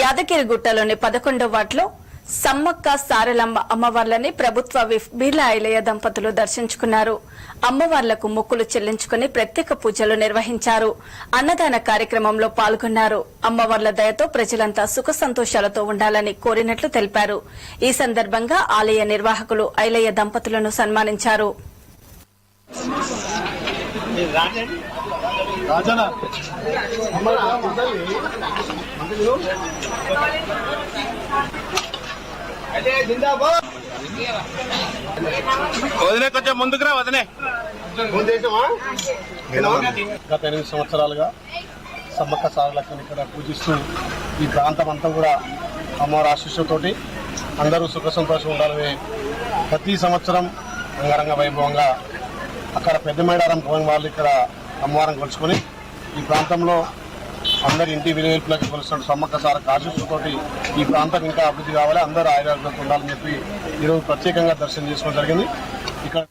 యాదగిరిగుట్టలోని పదకొండో వార్డులో సమ్మక్క సారలమ్మ అమ్మవార్లని ప్రభుత్వ విఫ్ బీర్లా ఐలయ్య దంపతులు దర్శించుకున్నారు. అమ్మవార్లకు మొక్కులు చెల్లించుకుని ప్రత్యేక పూజలు నిర్వహించారు. అన్నదాన కార్యక్రమంలో పాల్గొన్నారు. అమ్మవార్ల దయతో ప్రజలంతా సుఖ సంతోషాలతో ఉండాలని కోరినట్లు తెలిపారు. ఈ సందర్భంగా ఆలయ నిర్వాహకులు ఐలయ్య దంపతులను సన్మానించారు. రాజనా వదిలే కొంచెం ముందుకు రా వదిలే గత ఎనిమిది సంవత్సరాలుగా సమ్మక్క సారలక్కని ఇక్కడ పూజిస్తూ ఈ ప్రాంతం అంతా కూడా అమ్మవారి ఆశీస్సుతోటి అందరూ సుఖ సంతోషం ఉండాలని ప్రతి సంవత్సరం అంగరంగ వైభవంగా అక్కడ పెద్ద మేడారం పోయిన వాళ్ళు ఇక్కడ అమ్మవారం కొలుచుకొని ఈ ప్రాంతంలో అందరి ఇంటి విలువలకి కొలుస్తాడు సమ్మక్క సారక్క ఆశీస్సుతోటి ఈ ప్రాంతం ఇంకా అభివృద్ధి కావాలి అందరూ ఆయుర్వేదంతో ఉండాలని చెప్పి ఈరోజు ప్రత్యేకంగా దర్శనం చేసుకోవడం జరిగింది. ఇక్కడ